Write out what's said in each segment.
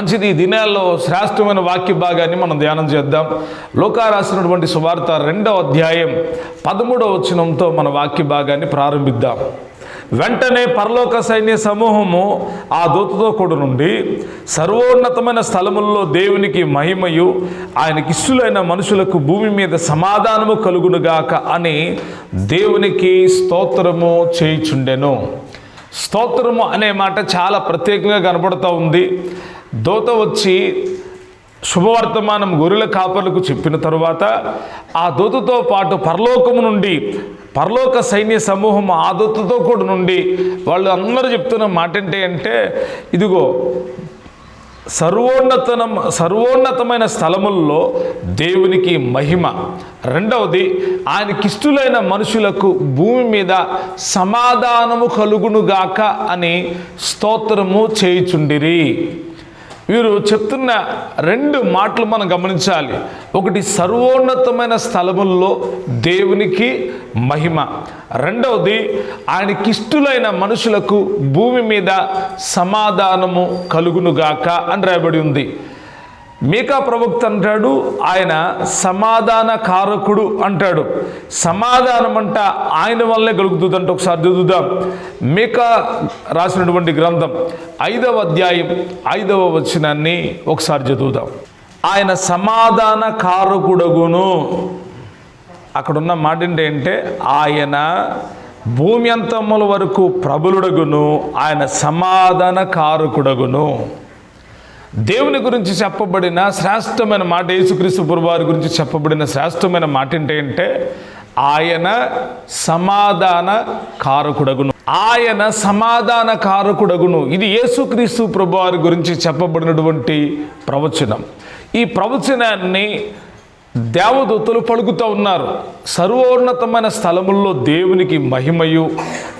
మంచిది ఈ దినాల్లో శ్రేష్టమైన వాక్య భాగాన్ని మనం ధ్యానం చేద్దాం. లోకా రాసినటువంటి సువార్త రెండవ అధ్యాయం పదమూడవ వచనంతో మన వాక్య భాగాన్ని ప్రారంభిద్దాం. వెంటనే పరలోక సైన్య సమూహము ఆ దూతతో కూడి నుండి సర్వోన్నతమైన స్థలముల్లో దేవునికి మహిమయు ఆయనకి ఇష్టలైన మనుషులకు భూమి మీద సమాధానము కలుగునుగాక అని దేవునికి స్తోత్రము చేయుచుండెను. స్తోత్రము అనే మాట చాలా ప్రత్యేకంగా కనబడుతూ ఉంది. దోత వచ్చి శుభవర్తమానం గొర్రెల కాపర్లకు చెప్పిన తరువాత ఆ దూతతో పాటు పరలోకము నుండి పరలోక సైన్య సమూహం ఆ దూతతో కూడా నుండి వాళ్ళు అందరూ చెప్తున్న మాట ఏంటి అంటే ఇదిగో సర్వోన్నతనం సర్వోన్నతమైన స్థలముల్లో దేవునికి మహిమ. రెండవది ఆయనకిష్టులైన మనుషులకు భూమి మీద సమాధానము కలుగునుగాక అని స్తోత్రము చేయుచుండిరి. వీరు చెప్తున్న రెండు మాటలు మనం గమనించాలి. ఒకటి సర్వోన్నతమైన స్థలముల్లో దేవునికి మహిమ. రెండవది ఆయనకిష్టులైన మనుషులకు భూమి మీద సమాధానము కలుగునుగాక అని రాయబడి ఉంది. మీకా ప్రవక్త అంటాడు ఆయన సమాధాన కారకుడు అంటాడు. సమాధానం అంట ఆయన వల్లే కలుగుతుందంట ఒకసారి చదువుదాం. మీకా రాసినటువంటి గ్రంథం ఐదవ అధ్యాయం ఐదవ వచనాన్ని ఒకసారి చదువుదాం. ఆయన సమాధాన కారకుడగును. అక్కడున్న మాట ఏంటంటే ఆయన భూమి అంతముల వరకు ప్రబలుడగును ఆయన సమాధాన కారకుడగును. దేవుని గురించి చెప్పబడిన శ్రేష్టమైన మాట యేసుక్రీస్తు పురవారి గురించి చెప్పబడిన శ్రేష్టమైన మాట ఏంటంటే ఆయన సమాధాన కారకుడగును. ఆయన సమాధాన కారకుడగును. ఇది యేసుక్రీస్తు ప్రభువారి గురించి చెప్పబడినటువంటి ప్రవచనం. ఈ ప్రవచనాన్ని దేవదూతలు పలుకుతూ ఉన్నారు. సర్వోన్నతమైన స్థలముల్లో దేవునికి మహిమయు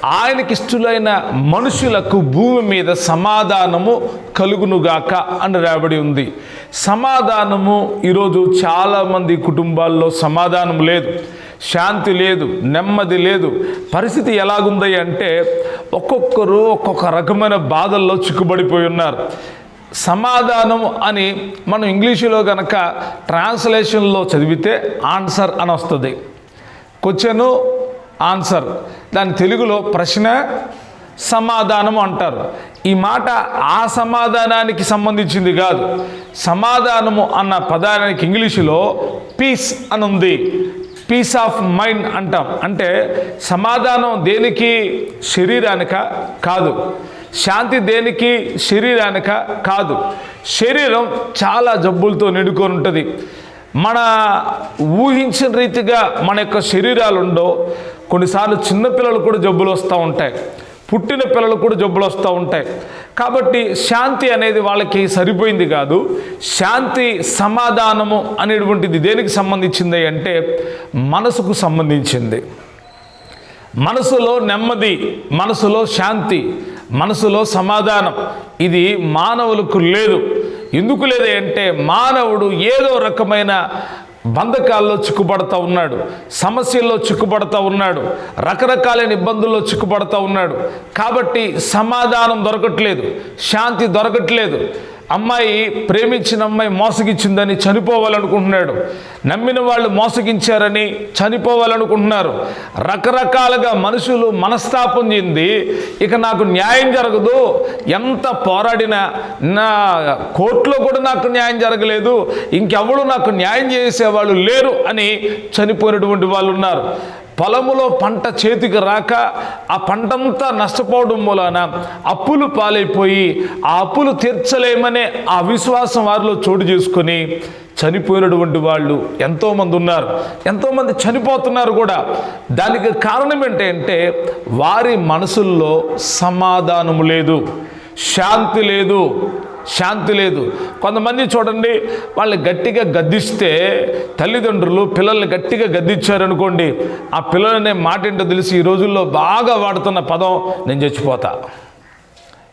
ఆయనకి ఇష్టలైన మనుషులకు భూమి మీద సమాధానము కలుగునుగాక అని రాబడి ఉంది. సమాధానము ఈరోజు చాలామంది కుటుంబాల్లో సమాధానం లేదు శాంతి లేదు నెమ్మది లేదు. పరిస్థితి ఎలాగుంది అంటే ఒక్కొక్కరు ఒక్కొక్క రకమైన బాధల్లో చిక్కుబడిపోయి ఉన్నారు. సమాధానం అని మనం ఇంగ్లీషులో కనుక ట్రాన్స్లేషన్లో చదివితే ఆన్సర్ అని వస్తుంది క్వశ్చను ఆన్సర్. దాని తెలుగులో ప్రశ్న సమాధానం అంటారు. ఈ మాట ఆ సమాధానానికి సంబంధించింది కాదు. సమాధానము అన్న పదానికి ఇంగ్లీషులో పీస్ అని ఉంది పీస్ ఆఫ్ మైండ్ అంటాం. అంటే సమాధానం దేనికి? శరీరానిక కాదు. శాంతి దేనికి? శరీరానిక కాదు. శరీరం చాలా జబ్బులతో నిండుకొని ఉంటుంది. మన ఊహించిన రీతిగా మన యొక్క శరీరాలు ఉండో కొన్నిసార్లు చిన్నపిల్లలు కూడా జబ్బులు వస్తూ ఉంటాయి. పుట్టిన పిల్లలు కూడా జబ్బులు వస్తూ ఉంటాయి. కాబట్టి శాంతి అనేది వాళ్ళకి సరిపోయింది కాదు. శాంతి సమాధానము అనేటువంటిది దేనికి సంబంధించింది అంటే మనసుకు సంబంధించింది. మనసులో నెమ్మది మనసులో శాంతి మనసులో సమాధానం ఇది మానవులకు లేదు. ఎందుకు లేదంటే అంటే మానవుడు ఏదో రకమైన బంధకాల్లో చిక్కుపడతా ఉన్నాడు సమస్యల్లో చిక్కుపడతా ఉన్నాడు రకరకాలైన ఇబ్బందుల్లో చిక్కుపడతా ఉన్నాడు. కాబట్టి సమాధానం దొరకట్లేదు శాంతి దొరకట్లేదు. అమ్మాయి ప్రేమించిన అమ్మాయి మోసగించిందని చనిపోవాలనుకుంటున్నాడు. నమ్మిన వాళ్ళు మోసగించారని చనిపోవాలనుకుంటున్నారు. రకరకాలుగా మనుషులు మనస్తాపం చెంది ఇక నాకు న్యాయం జరగదు ఎంత పోరాడినా నా కోర్టులో కూడా నాకు న్యాయం జరగలేదు ఇంకెవడు నాకు న్యాయం చేసేవాళ్ళు లేరు అని చనిపోయినటువంటి వాళ్ళు ఉన్నారు పొలములో పంట చేతికి రాక ఆ పంటంతా నష్టపోవడం మూలాన అప్పులు పాలైపోయి ఆ అప్పులు తీర్చలేమనే ఆ విశ్వాసం వారిలో చోటు చేసుకొని చనిపోయినటువంటి వాళ్ళు ఎంతోమంది ఉన్నారు. ఎంతోమంది చనిపోతున్నారు కూడా. దానికి కారణం ఏంటంటే వారి మనసుల్లో సమాధానము లేదు. శాంతి లేదు. శాంతి లేదు. కొంతమంది చూడండి వాళ్ళని గట్టిగా గద్దిస్తే తల్లిదండ్రులు పిల్లల్ని గట్టిగా గద్దించారనుకోండి ఆ పిల్లలనే మాట ఏంటో తెలిసి ఈ రోజుల్లో బాగా వాడుతున్న పదం నేను చచ్చిపోతా.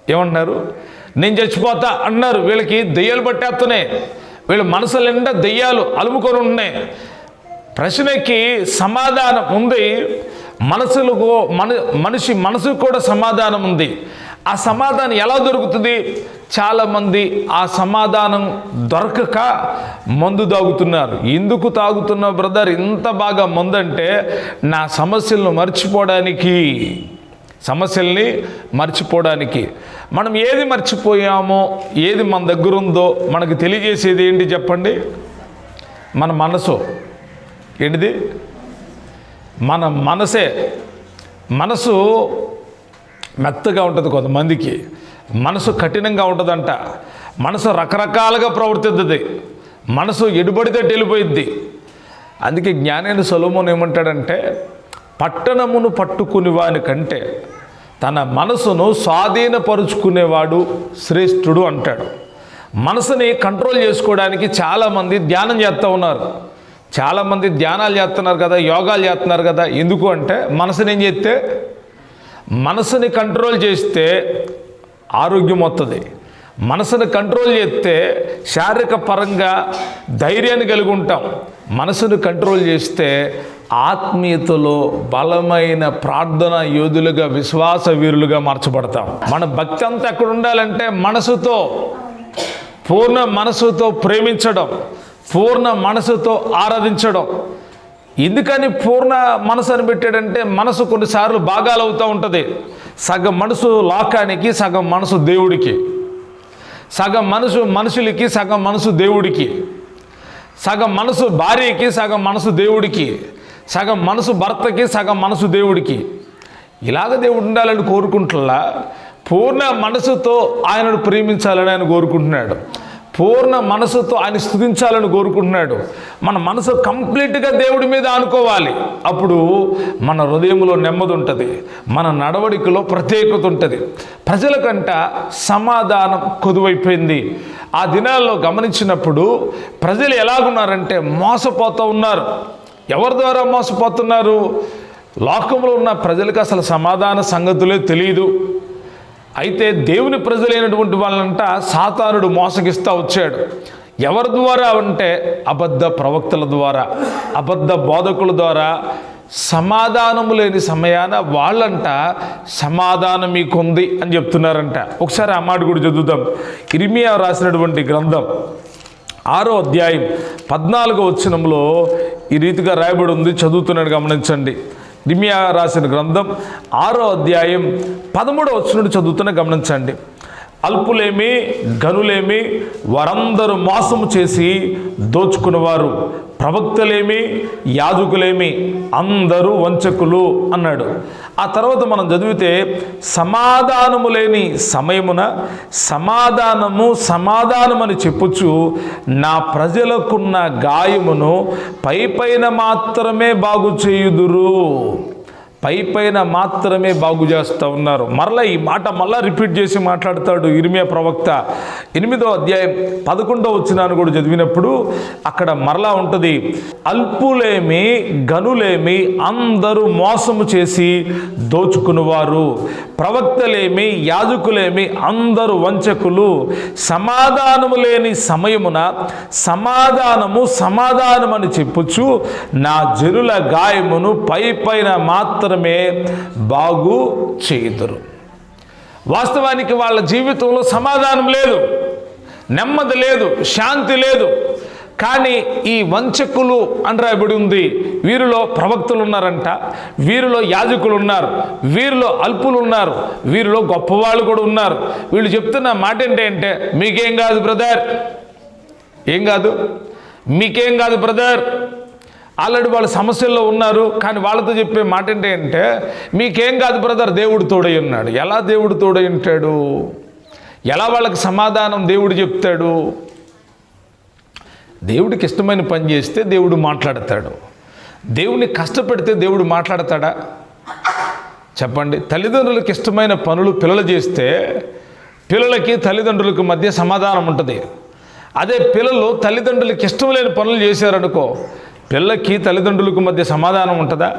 ఏమంటున్నారు? నేను చచ్చిపోతా అన్నారు. వీళ్ళకి దెయ్యాలు పట్టేస్తున్నాయి. వీళ్ళ మనసు నిండా దెయ్యాలు అలుముకొని ఉన్నాయి. ప్రశ్నకి సమాధానం ఉంది. మనసులకు మన మనిషి మనసుకు కూడా సమాధానం ఉంది. ఆ సమాధానం ఎలా దొరుకుతుంది? చాలామంది ఆ సమాధానం దొరకక మందు తాగుతున్నారు. ఎందుకు తాగుతున్న బ్రదర్? ఇంత బాగా మందంటే నా సమస్యలను మర్చిపోవడానికి సమస్యల్ని మర్చిపోవడానికి. మనం ఏది మర్చిపోయామో ఏది మన దగ్గర ఉందో మనకు తెలియజేసేది ఏంటి చెప్పండి? మన మనసు. ఏంటిది? మన మనసే. మనసు మెత్తగా ఉంటుంది కొంతమందికి. మనసు కఠినంగా ఉంటుందంట. మనసు రకరకాలుగా ప్రవర్తిద్ది మనసు ఎడుబడితే వెళ్ళిపోయిద్ది అందుకే జ్ఞానైన సొలమోన్ ఏమంటాడంటే పట్టణమును పట్టుకునేవాని కంటే తన మనసును స్వాధీనపరుచుకునేవాడు శ్రేష్ఠుడు అంటాడు. మనసుని కంట్రోల్ చేసుకోవడానికి చాలామంది ధ్యానం చేస్తూ ఉన్నారు. చాలామంది ధ్యానాలు చేస్తున్నారు కదా యోగాలు చేస్తున్నారు కదా ఎందుకు అంటే మనసుని ఏం చేస్తే మనసుని కంట్రోల్ చేస్తే ఆరోగ్యం వస్తుంది మనసును కంట్రోల్ చేస్తే శారీరక పరంగా ధైర్యాన్ని కలిగి ఉంటాం. మనసును కంట్రోల్ చేస్తే ఆత్మీయతలో బలమైన ప్రార్థన యోధులుగా విశ్వాస వీరులుగా మార్చబడతాం. మన భక్తి అంతా ఎక్కడ ఉండాలంటే మనసుతో పూర్ణ మనసుతో ప్రేమించడం పూర్ణ మనసుతో ఆరాధించడం. ఎందుకని పూర్ణ మనసు అని పెట్టాడంటే మనసు కొన్నిసార్లు భాగాలు అవుతూ ఉంటుంది. సగం మనసు లోకానికి సగం మనసు దేవుడికి. సగం మనసు మనుషులకి సగం మనసు దేవుడికి. సగం మనసు భార్యకి సగం మనసు దేవుడికి. సగం మనసు భర్తకి సగం మనసు దేవుడికి. ఇలాగ దేవుడు ఉండాలని కోరుకుంటున్నా. పూర్ణ మనసుతో ఆయనను ప్రేమించాలని ఆయన కోరుకుంటున్నాడు. పూర్ణ మనసుతో ఆయన స్థుతించాలని కోరుకుంటున్నాడు. మన మనసు కంప్లీట్గా దేవుడి మీద అనుకోవాలి అప్పుడు మన హృదయంలో నెమ్మది ఉంటుంది. మన నడవడికలో ప్రత్యేకత ఉంటుంది. ప్రజలకంట సమాధానం కొదువైపోయింది. ఆ దినాల్లో గమనించినప్పుడు ప్రజలు ఎలాగున్నారంటే మోసపోతూ ఉన్నారు. ఎవరి ద్వారా మోసపోతున్నారు? లోకంలో ఉన్న ప్రజలకు అసలు సమాధాన సంగతులే తెలియదు అయితే దేవుని ప్రజలైనటువంటి వాళ్ళంట సాతానుడు మోసగిస్తూ వచ్చాడు. ఎవరి ద్వారా అంటే అబద్ధ ప్రవక్తల ద్వారా అబద్ధ బోధకుల ద్వారా సమాధానము లేని సమయాన వాళ్ళంట సమాధానం మీకుంది అని చెప్తున్నారంట. ఒకసారి ఆ మాట కూడా చదువుదాం. ఇర్మియా రాసినటువంటి గ్రంథం ఆరో అధ్యాయం పద్నాలుగో వచ్చినంలో ఈ రీతిగా రాయబడి ఉంది. చదువుతున్నాడు గమనించండి. దిమ్యా రాసిన గ్రంథం ఆరో అధ్యాయం పదమూడో వచనం చదువుతున్న గమనించండి. అల్పులేమి గనులేమి వారందరూ మోసము చేసి దోచుకునేవారు ప్రవక్తలేమి యాజకులేమి అందరూ వంచకులు అన్నాడు. ఆ తర్వాత మనం చదివితే సమాధానము లేని సమయమున సమాధానము సమాధానమని చెప్పుచు నా ప్రజలకున్న గాయమును పై పైన మాత్రమే బాగు చేయుదురు పై పైన మాత్రమే బాగు చేస్తూ ఉన్నారు. మరలా ఈ మాట మళ్ళా రిపీట్ చేసి మాట్లాడతాడు ఇరిమియా ప్రవక్త. ఎనిమిదో అధ్యాయం పదకొండో వచ్చినాను కూడా చదివినప్పుడు అక్కడ మరలా ఉంటుంది అల్పులేమి గనులేమి అందరూ మోసము చేసి దోచుకునేవారు. ప్రవక్తలేమి యాజకులేమి అందరూ వంచకులు. సమాధానము లేని సమయమున సమాధానము సమాధానమని చెప్పుచ్చు నా జరుల గాయమును పై పైన మాత్రమే బాగు చేయుదురు. వాస్తవానికి వాళ్ళ జీవితంలో సమాధానం లేదు నెమ్మది లేదు శాంతి లేదు. కానీ ఈ వంచకులు అని రాయబడి ఉంది. వీరిలో ప్రవక్తలు ఉన్నారంట వీరిలో యాజకులు ఉన్నారు వీరిలో అల్పులు ఉన్నారు వీరిలో గొప్పవాళ్ళు కూడా ఉన్నారు. వీళ్ళు చెప్తున్న మాట ఏంటంటే మీకేం కాదు బ్రదర్? ఏం కాదు? మీకేం కాదు బ్రదర్? ఆల్రెడీ వాళ్ళు సమస్యల్లో ఉన్నారు కానీ వాళ్ళతో చెప్పే మాట ఏంటంటే మీకేం కాదు బ్రదర్ దేవుడు తోడై ఉన్నాడు. ఎలా దేవుడు తోడై ఉంటాడు? ఎలా వాళ్ళకి సమాధానం దేవుడు చెప్తాడు? దేవుడికి ఇష్టమైన పని చేస్తే దేవుడు మాట్లాడతాడు. దేవుని కష్టపెడితే దేవుడు మాట్లాడతాడా? చెప్పండి. తల్లిదండ్రులకు ఇష్టమైన పనులు పిల్లలు చేస్తే పిల్లలకి తల్లిదండ్రులకు మధ్య సమాధానం ఉంటుంది. అదే పిల్లలు తల్లిదండ్రులకి ఇష్టం లేని పనులు చేశారనుకో పిల్లకి తల్లిదండ్రులకు మధ్య సమాధానం ఉంటుందా?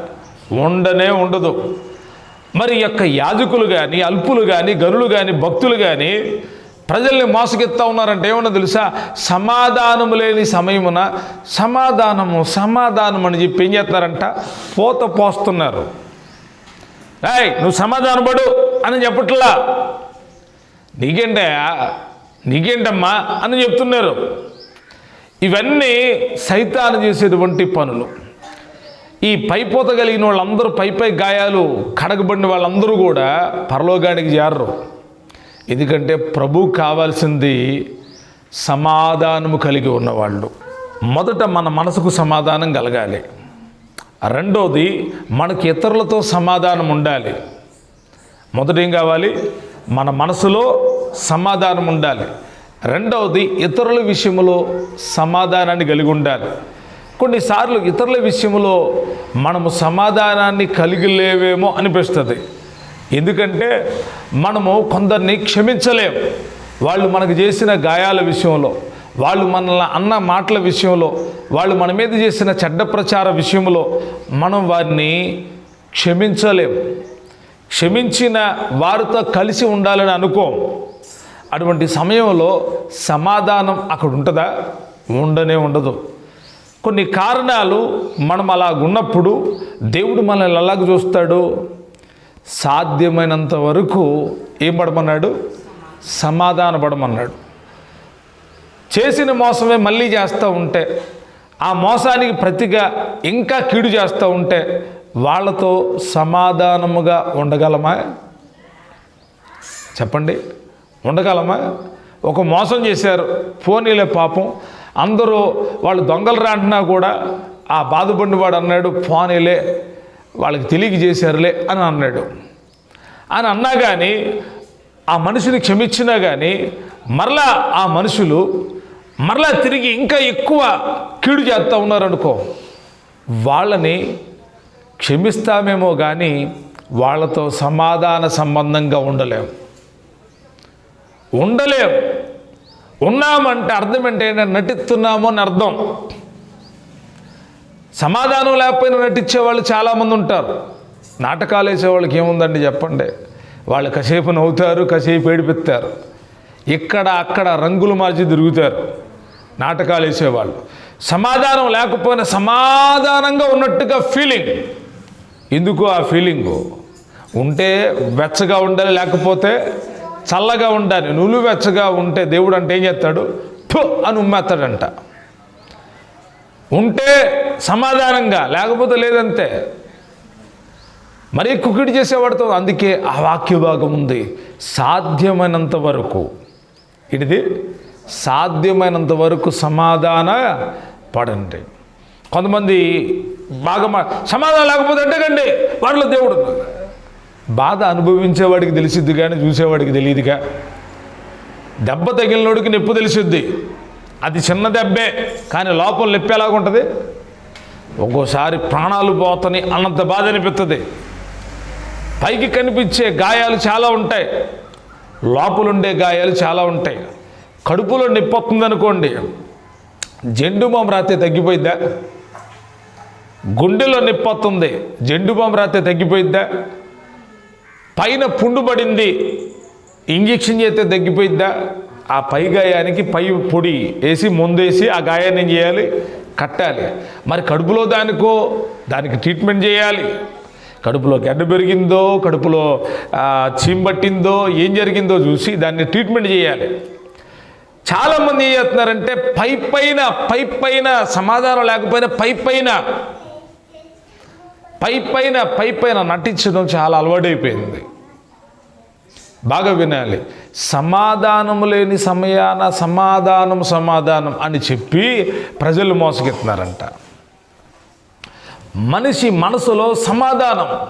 ఉండనే ఉండదు. మరి యొక్క యాజకులు కానీ అల్పులు కానీ గనులు కానీ భక్తులు కానీ ప్రజల్ని మోసగిస్తా ఉన్నారంటే ఏమన్నా తెలుసా? సమాధానము లేని సమయమున సమాధానము సమాధానం అని చెప్పి ఏం చేస్తారంట? పోత పోస్తున్నారు. రాయ్ నువ్వు సమాధానం పడు అని చెప్పట్లా? నీకేంటే నీకేంటమ్మా? అని చెప్తున్నారు. ఇవన్నీ సైతాను చేసేటువంటి పనులు. ఈ పైపోత కలిగిన వాళ్ళందరూ పై పై గాయాలు కడగబడిన వాళ్ళందరూ కూడా పరలోకానికి చేరరు. ఎందుకంటే ప్రభు కావాల్సింది సమాధానము కలిగి ఉన్నవాళ్ళు. మొదట మన మనసుకు సమాధానం కలగాలి. రెండోది మనకి ఇతరులతో సమాధానం ఉండాలి. మొదట ఏం కావాలి? మన మనసులో సమాధానం ఉండాలి. రెండవది ఇతరుల విషయంలో సమాధానాన్ని కలిగి ఉండాలి. కొన్నిసార్లు ఇతరుల విషయంలో మనము సమాధానాన్ని కలిగి లేవేమో అనిపిస్తుంది. ఎందుకంటే మనము కొందరిని క్షమించలేం. వాళ్ళు మనకు చేసిన గాయాల విషయంలో వాళ్ళు మనల్ని అన్న మాటల విషయంలో వాళ్ళు మన మీద చేసిన చెడ్డ ప్రచార విషయంలో మనం వారిని క్షమించలేం. క్షమించిన వారితో కలిసి ఉండాలని అనుకోం. అటువంటి సమయంలో సమాధానం అక్కడ ఉంటుందా? ఉండనే ఉండదు. కొన్ని కారణాలు మనం అలాగున్నప్పుడు దేవుడు మనల్ని ఎలాగ చూస్తాడు? సాధ్యమైనంత వరకు ఏం పడమన్నాడు? సమాధాన పడమన్నాడు. చేసిన మోసమే మళ్ళీ చేస్తూ ఉంటే ఆ మోసానికి ప్రతిగా ఇంకా కీడు చేస్తూ ఉంటే వాళ్ళతో సమాధానముగా ఉండగలమా? చెప్పండి. ఉండగలమా ఒక మోసం చేశారు. పోనీలే పాపం. అందరూ వాళ్ళు దొంగలు రాంటున్నా కూడా ఆ బాధపడినవాడు అన్నాడు పోనీలే వాళ్ళకి తెలియక చేశారులే అని అన్నాడు. అని అన్నా కానీ ఆ మనిషిని క్షమించినా కానీ మరలా ఆ మనుషులు మరలా తిరిగి ఇంకా ఎక్కువ కీడు చేస్తూ ఉన్నారనుకో వాళ్ళని క్షమిస్తామేమో కానీ వాళ్ళతో సమాధాన సంబంధంగా ఉండలేము ఉండలేం. ఉన్నామంటే అర్థం ఏంటంటే నటిస్తున్నాము అని అర్థం. సమాధానం లేకపోయినా నటించే వాళ్ళు చాలామంది ఉంటారు. నాటకాలు వేసే వాళ్ళకి ఏముందండి చెప్పండి? వాళ్ళు కాసేపు నవ్వుతారు కాసేపు ఏడిపిస్తారు. ఇక్కడ అక్కడ రంగులు మార్చి తిరుగుతారు. నాటకాలు వేసేవాళ్ళు. సమాధానం లేకపోయినా సమాధానంగా ఉన్నట్టుగా ఫీలింగ్. ఎందుకు ఆ ఫీలింగు? ఉంటే వెచ్చగా ఉండాలి లేకపోతే చల్లగా ఉండాలి నులువెచ్చగా వెచ్చగా ఉంటే దేవుడు అంటే ఏం చేస్తాడు? థు అని ఉమ్మేస్తాడంట. ఉంటే సమాధానంగా లేకపోతే లేదంతే. మరీ కుకిడి చేసేవాడితో అందుకే ఆ వాక్య భాగం ఉంది. సాధ్యమైనంత వరకు. ఇది సాధ్యమైనంత వరకు సమాధాన పడండి. కొంతమంది బాగా సమాధానం లేకపోతే అంటే కండి వాళ్ళ దేవుడు బాధ అనుభవించేవాడికి తెలిసిద్ది కానీ చూసేవాడికి తెలియదుగా. దెబ్బ తగిలినోడికి నొప్పి తెలిసిద్ది. అది చిన్న దెబ్బే కానీ లోపల నొప్పి ఎలాగుంటుంది ఒక్కోసారి ప్రాణాలు పోతని అన్నంత బాధ అనిపిస్తుంది పైకి కనిపించే గాయాలు చాలా ఉంటాయి. లోపలుండే గాయాలు చాలా ఉంటాయి. కడుపులో నొప్పి వస్తుంది అనుకోండి జెండు రాతే తగ్గిపోయిద్దా? గుండెలో నొప్పి వస్తుంది జెండు బాంబు రాతే తగ్గిపోయిద్దా? పైన పుండు పడింది ఇంజక్షన్ చేస్తే తగ్గిపోయిద్దా? ఆ పై గాయానికి పై పొడి వేసి ముందేసి ఆ గాయాన్ని ఏం చేయాలి? కట్టాలి. మరి కడుపులో దానికో దానికి ట్రీట్మెంట్ చేయాలి. కడుపులో గడ్డ పెరిగిందో కడుపులో ఆ, చీమ్ పట్టిందో ఏం జరిగిందో చూసి దాన్ని ట్రీట్మెంట్ చేయాలి. చాలామంది ఏం చేస్తున్నారంటే పై పైన పై పైన సమాధానం లేకపోయినా పై పైన పై పైన పై పైన నటించడం చాలా అలవాటైపోయింది. బాగా వినాలి. సమాధానం లేని సమయాన సమాధానం సమాధానం అని చెప్పి ప్రజలు మోసగెత్తున్నారంట మనిషి మనసులో సమాధానం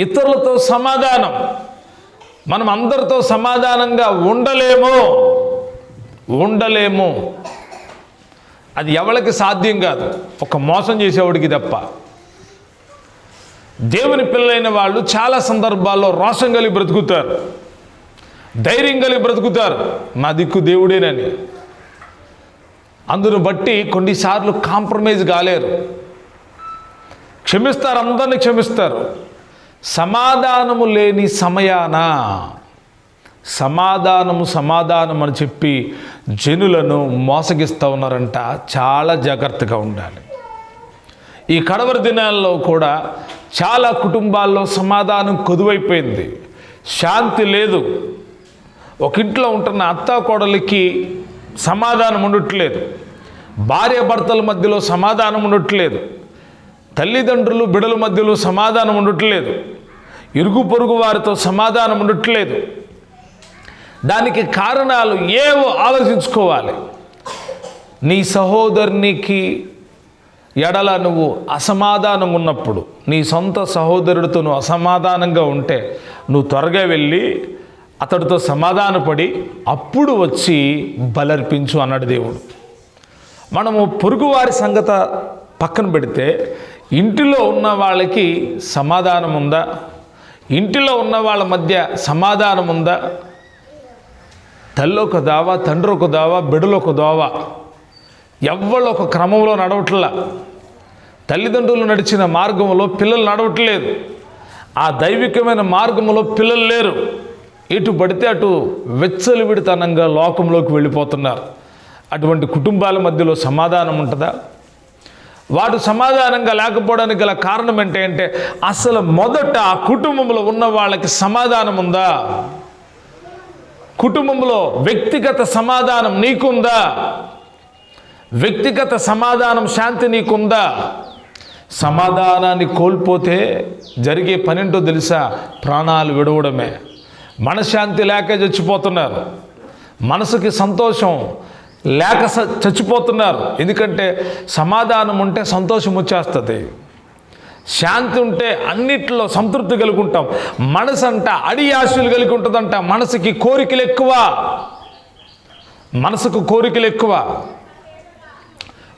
ఇతరులతో సమాధానం మనం అందరితో సమాధానంగా ఉండలేము. ఉండలేము. అది ఎవరికి సాధ్యం కాదు. ఒక మోసం చేసేవాడికి తప్ప. దేవుని పిల్లలైన వాళ్ళు చాలా సందర్భాల్లో రోషం కలిగి బ్రతుకుతారు. ధైర్యం కలిగి బ్రతుకుతారు. మా దిక్కు దేవుడేనని. అందును బట్టి కొన్నిసార్లు కాంప్రమైజ్ కాలేరు. క్షమిస్తారు అందరిని క్షమిస్తారు. సమాధానము లేని సమయాన సమాధానము సమాధానం అని చెప్పి జనులను మోసగిస్తూ ఉన్నారంట. చాలా జాగ్రత్తగా ఉండాలి. ఈ కడవరి దినాల్లో కూడా చాలా కుటుంబాల్లో సమాధానం కొదువైపోయింది. శాంతి లేదు. ఒక ఇంట్లో ఉంటున్న అత్త కోడలికి సమాధానం ఉండట్లేదు. భార్య భర్తల మధ్యలో సమాధానం ఉండట్లేదు. తల్లిదండ్రులు బిడల మధ్యలో సమాధానం ఉండట్లేదు. ఇరుగు పొరుగు వారితో సమాధానం ఉండట్లేదు. దానికి కారణాలు ఏవో ఆలోచించుకోవాలి. నీ సహోదరునికి ఎడల నువ్వు అసమాధానం ఉన్నప్పుడు నీ సొంత సహోదరుడితో నువ్వు అసమాధానంగా ఉంటే నువ్వు త్వరగా వెళ్ళి అతడితో సమాధానపడి అప్పుడు వచ్చి బలర్పించు అన్నాడు దేవుడు. మనము పొరుగువారి సంగత పక్కన పెడితే ఇంటిలో ఉన్న వాళ్ళకి సమాధానం ఉందా ఇంటిలో ఉన్న వాళ్ళ మధ్య సమాధానం ఉందా తల్లి ఒక దావా తండ్రి ఒక దావా బిడలు ఒక దావా? ఎవ్వళ్ళు ఒక క్రమంలో నడవట్లా. తల్లిదండ్రులు నడిచిన మార్గంలో పిల్లలు నడవట్లేదు. ఆ దైవికమైన మార్గంలో పిల్లలు లేరు. ఎటు పడితే అటు వెచ్చలివిడితనంగా లోకంలోకి వెళ్ళిపోతున్నారు. అటువంటి కుటుంబాల మధ్యలో సమాధానం ఉంటుందా? వాడు సమాధానంగా లేకపోవడానికి గల కారణం ఏంటంటే అంటే అసలు మొదట ఆ కుటుంబంలో ఉన్న వాళ్ళకి సమాధానం ఉందా? కుటుంబంలో వ్యక్తిగత సమాధానం నీకుందా? వ్యక్తిగత సమాధానం శాంతి నీకుందా? సమాధానాన్ని కోల్పోతే జరిగే పనింటో తెలుసా? ప్రాణాలు విడవడమే. మనశ్శాంతి లేక చచ్చిపోతున్నారు. మనసుకి సంతోషం లేక చచ్చిపోతున్నారు. ఎందుకంటే సమాధానం ఉంటే సంతోషం వచ్చేస్తుంది. శాంతి ఉంటే అన్నిట్లో సంతృప్తి కలిగి ఉంటాం మనసు అంట అడి ఆశలు కలిగి ఉంటుందంట మనసుకి కోరికలు ఎక్కువ. మనసుకు కోరికలు ఎక్కువ.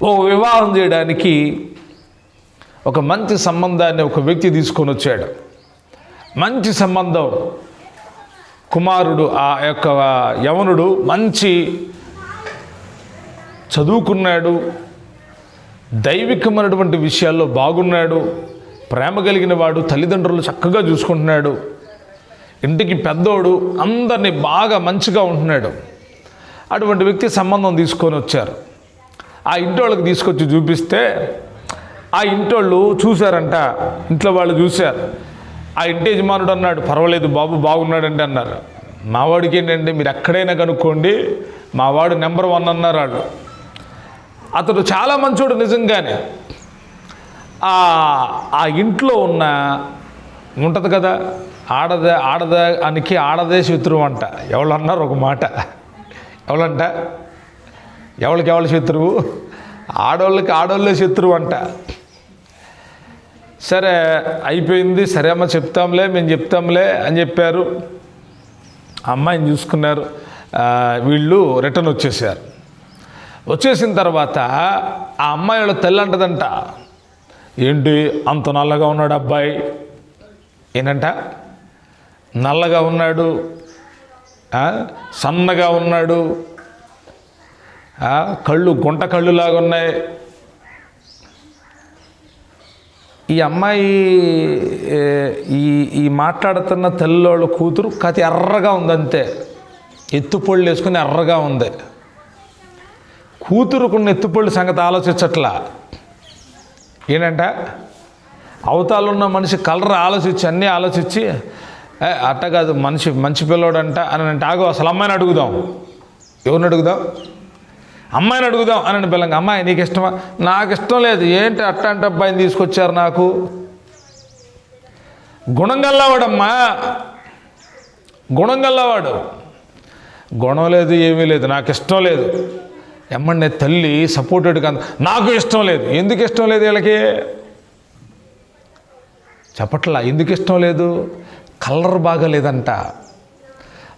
ఓ వివాహం చేయడానికి ఒక మంచి సంబంధాన్ని ఒక వ్యక్తి తీసుకొని వచ్చాడు. మంచి సంబంధం. కుమారుడు ఆ యొక్క యవనుడు మంచి చదువుకున్నాడు. దైవికమైనటువంటి విషయాల్లో బాగున్నాడు. ప్రేమ కలిగిన వాడు తల్లిదండ్రులు చక్కగా చూసుకుంటున్నాడు. ఇంటికి పెద్దోడు అందరినీ బాగా మంచిగా ఉంటున్నాడు. అటువంటి వ్యక్తి సంబంధం తీసుకొని వచ్చారు. ఆ ఇంటోళ్ళకి తీసుకొచ్చి చూపిస్తే ఆ ఇంటోళ్ళు చూశారంట ఇంట్లో వాళ్ళు చూశారు. ఆ ఇంటి యజమానుడు అన్నాడు పర్వాలేదు బాబు బాగున్నాడండి అన్నారు. మావాడికి ఏంటంటే మీరు ఎక్కడైనా కనుక్కోండి మావాడు నెంబర్ వన్ అన్నారు వాళ్ళు అతడు చాలా మంచోడు నిజంగానే. ఆ ఆ ఇంట్లో ఉన్న ఉంటుంది కదా ఆడద ఆడద అనికి ఆడదే శత్రువు అంట. ఎవరు అన్నారు ఒక మాట. ఎవరంట ఎవరికి ఎవరి శత్రువు? ఆడోళ్ళకి ఆడవాళ్ళే శత్రువు అంట. సరే అయిపోయింది. సరే అమ్మ చెప్తాంలే మేము చెప్తాంలే అని చెప్పారు. అమ్మాయిని చూసుకున్నారు. వీళ్ళు రిటర్న్ వచ్చేసారు. వచ్చేసిన తర్వాత ఆ అమ్మాయి వాళ్ళ తల్లి అంటదంట ఏంటి అంత నల్లగా ఉన్నాడు అబ్బాయి? ఏంటంట? నల్లగా ఉన్నాడు సన్నగా ఉన్నాడు కళ్ళు గుంట కళ్ళులాగా ఉన్నాయి. ఈ అమ్మాయి ఈ ఈ మాట్లాడుతున్న తల్లిలోళ్ళ కూతురు కతి ఎర్రగా ఉందంతే. ఎత్తుపళ్ళు వేసుకుని ఎర్రగా ఉంది. కూతురుకున్న ఎత్తుపళ్ళు సంగతి ఆలోచించట్లా. ఏంటంట? అవతాలు ఉన్న మనిషి కలర్ ఆలోచించి అన్నీ ఆలోచించి "ఏ, అట్ట కాదు మనిషి మంచి పిల్లోడంట అని అంటే ఆగో అసలు అమ్మాయిని అడుగుదాం. ఎవరిని అడుగుదాం? అమ్మాయిని అడుగుదాం అని అంటే పిల్లంగా అమ్మాయి నీకు ఇష్టమా? నాకు ఇష్టం లేదు. ఏంటి అట్ట అబ్బాయిని తీసుకొచ్చారు నాకు? గుణం గల్లవాడమ్మా. గుణం గల్లవాడు. గుణం లేదు ఏమీ లేదు. నాకు ఇష్టం లేదు. ఎమ్మండే తల్లి సపోర్టెడ్ కాదు నాకు ఇష్టం లేదు. ఎందుకు ఇష్టం లేదు వీళ్ళకి? చెప్పట్లా. ఎందుకు ఇష్టం లేదు? కలర్ బాగాలేదంట.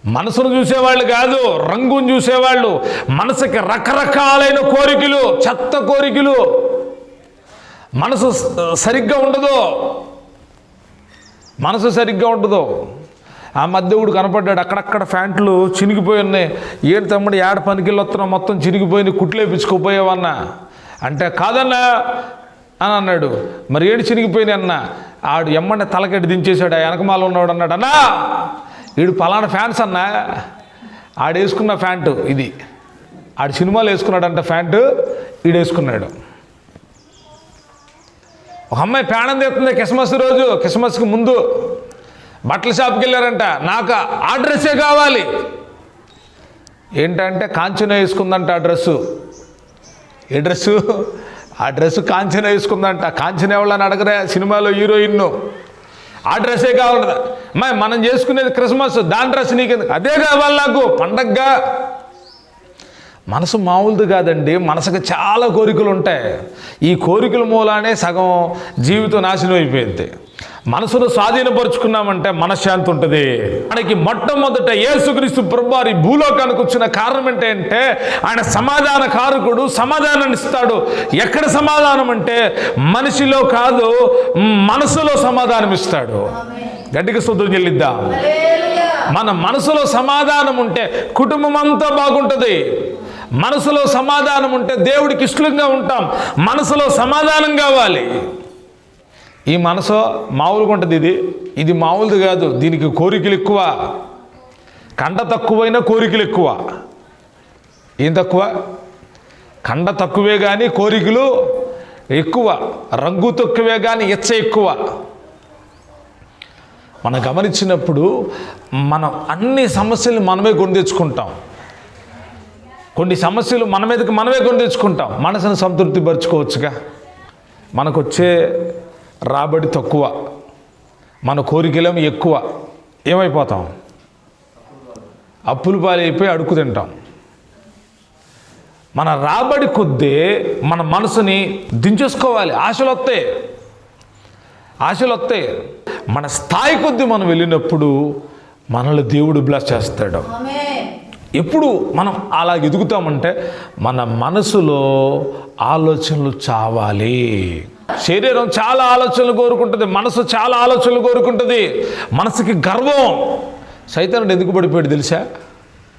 మనసును చూసేవాళ్ళు కాదు రంగును చూసేవాళ్ళు. మనసుకి రకరకాలైన కోరికలు చెత్త కోరికలు. మనసు సరిగ్గా ఉండదు? మనసు సరిగ్గా ఉండదు? ఆ మధ్యవుడు కనపడ్డాడు. అక్కడక్కడ ప్యాంట్లు చినిగిపోయి ఉన్నాయి. ఏడు తమ్ముడు ఏడ పనికి వస్తున్నావు మొత్తం చినిగిపోయి కుట్లేపించుకోపోయావన్నా అంటే కాదన్నా? అని అన్నాడు. మరి ఏడు చినిగిపోయినాయి అన్న? ఆడు ఎమ్మన్న తలకెట్టి దించేశాడు. ఆ వెనకమాల ఉన్నవాడు అన్నాడు అన్నా వీడు పలానా ఫ్యాన్స్ అన్నా ఆడేసుకున్న వేసుకున్న ప్యాంటు ఇది. ఆడు సినిమాలు వేసుకున్నాడంట ఫ్యాంటు ఈడు వేసుకున్నాడు ఒక అమ్మాయి ప్రాణం తెస్తుంది క్రిస్మస్ రోజు క్రిస్మస్కి ముందు. బట్టల షాప్కి వెళ్ళారంట నాకు ఆ డ్రెస్సే కావాలి. ఏంటంటే కాంచన వేసుకుందంట ఆ డ్రెస్సు ఏ డ్రెస్సు? ఆ డ్రెస్సు కాంచన వేసుకుందంట. కాంచన ఎవళ్ళని అడగరా? సినిమాలో హీరోయిన్ను. ఆ డ్రెస్సే కావాలి అమ్మాయి మనం చేసుకునేది క్రిస్మస్ దాని డ్రెస్ నీకెందుకు? అదే కావాలి నాకు. పండగగా. మనసు మామూలుది కాదండి. మనసుకు చాలా కోరికలు ఉంటాయి ఈ కోరికల మూలానే సగం జీవితం నాశనం అయిపోయింది. మనసును స్వాధీనపరుచుకున్నామంటే మనశ్శాంతి ఉంటుంది. మనకి మొట్టమొదట యేసుక్రీస్తు ప్రభువారి భూలోకానికి వచ్చిన కారణం ఏంటంటే ఆయన సమాధాన కారకుడు సమాధానాన్ని ఇస్తాడు. ఎక్కడ సమాధానం అంటే మనిషిలో కాదు మనసులో సమాధానం ఇస్తాడు. గట్టిగా శుద్ధం చెల్లిద్దాం. మన మనసులో సమాధానం ఉంటే కుటుంబం అంతా బాగుంటుంది. మనసులో సమాధానం ఉంటే దేవుడికి ఇష్టంగా ఉంటాం. మనసులో సమాధానం కావాలి. ఈ మనసు మామూలుగా ఉంటుంది ఇది. ఇది మామూలుది కాదు. దీనికి కోరికలు ఎక్కువ. కండ తక్కువైనా కోరికలు ఎక్కువ. ఏం తక్కువ? కండ తక్కువే కానీ కోరికలు ఎక్కువ. రంగు తక్కువే కానీ ఇచ్చ ఎక్కువ. మనం గమనించినప్పుడు మనం అన్ని సమస్యలు మనమే కొని తెచ్చుకుంటాం. కొన్ని సమస్యలు మన మీదకి మనమే కొని తెచ్చుకుంటాం. మనసును సంతృప్తి పరుచుకోవచ్చుగా మనకు వచ్చే రాబడి తక్కువ. మన కోరికలేమో ఎక్కువ. ఏమైపోతాం? అప్పులు పాలైపోయి అడుగు తింటాం. మన రాబడి కొద్దీ మన మనసుని దించేసుకోవాలి. ఆశలు వస్తాయి ఆశలు వస్తాయి మన స్థాయి కొద్దీ మనం వెళ్ళినప్పుడు మనల్ని దేవుడు బ్లాస్ చేస్తాడు. ఎప్పుడు మనం అలా ఎదుగుతామంటే మన మనసులో ఆలోచనలు చావాలి. శరీరం చాలా ఆలోచనలు కోరుకుంటుంది మనసు చాలా ఆలోచనలు కోరుకుంటుంది. మనసుకి గర్వం. సైతానుడు ఎందుకు పడిపోయాడు తెలుసా?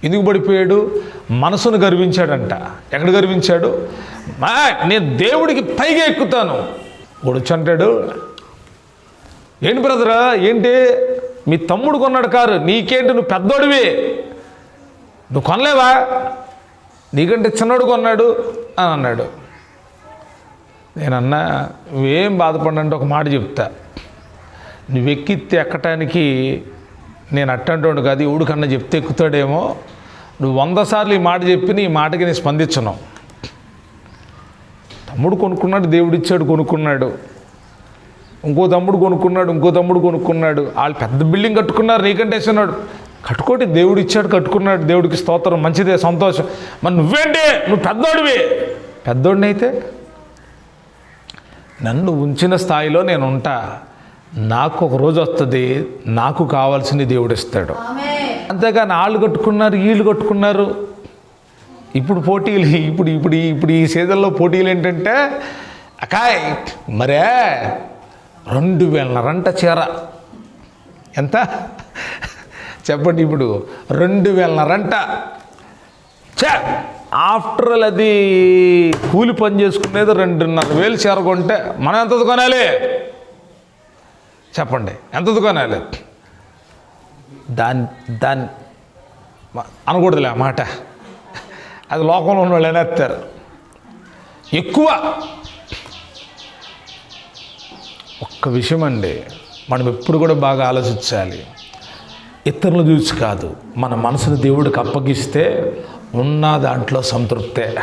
ఎందుకు పడిపోయాడు? మనసును గర్వించాడంట. ఎక్కడ గర్వించాడు? మా నేను దేవుడికి పైగా ఎక్కుతాను. ఒడొచ్చు అంటాడు ఏంటి బ్రదరా ఏంటి? మీ తమ్ముడు కొన్నాడు కారు నీకేంటి? నువ్వు పెద్దోడివి. నువ్వు కొనలేవా? నీకంటే చిన్నోడు కొన్నాడు అని అన్నాడు. నేనన్నా నువ్వేం బాధపడంటే ఒక మాట చెప్తా. నువ్వు ఎక్కిత్తి ఎక్కటానికి నేను అట్టంటోడు కాదు ఎవడికన్నా చెప్తే ఎక్కుతాడేమో. నువ్వు వంద సార్లు ఈ మాట చెప్పి నీ మాటకి నేను స్పందించను. తమ్ముడు కొనుక్కున్నాడు దేవుడిచ్చాడు కొనుక్కున్నాడు. ఇంకో తమ్ముడు కొనుక్కున్నాడు ఇంకో తమ్ముడు కొనుక్కున్నాడు. వాళ్ళు పెద్ద బిల్డింగ్ కట్టుకున్నారు నీకంటే చిన్నాడు కట్టుకోటి దేవుడు ఇచ్చాడు కట్టుకున్నాడు. దేవుడికి స్తోత్రం మంచిదే సంతోషం. మరి నువ్వేంటే? నువ్వు పెద్దోడివి. పెద్దోడిని అయితే నన్ను ఉంచిన స్థాయిలో నేను ఉంటా నాకు ఒక రోజు వస్తుంది నాకు కావాల్సింది దేవుడు ఇస్తాడు. అంతేగాని వాళ్ళు కట్టుకున్నారు వీళ్ళు కట్టుకున్నారు. ఇప్పుడు పోటీలు ఇప్పుడు ఇప్పుడు ఇప్పుడు ఈ సీజన్లో పోటీలు ఏంటంటే అకాయ్ మరే రెండు వేలన్నరంట చీర. ఎంత? చెప్పండి ఇప్పుడు. రెండు వేలన్నరంట చే ఆఫ్టర్ అది కూలి పని చేసుకునేది రెండున్నర వేలు చేరకుంటే మనం ఎంత కొనాలి? చెప్పండి ఎంత కొనాలి? దాని దాన్ని అనకూడదులే ఆ మాట. అది లోకంలో ఉన్న వాళ్ళు ఎనేస్తారు ఎక్కువ. ఒక్క విషయం అండి మనం ఎప్పుడు కూడా బాగా ఆలోచించాలి. ఇతరులు చూసి కాదు మన మనసును దేవుడికి అప్పగిస్తే ఉన్న దాంట్లో సంతృప్తే.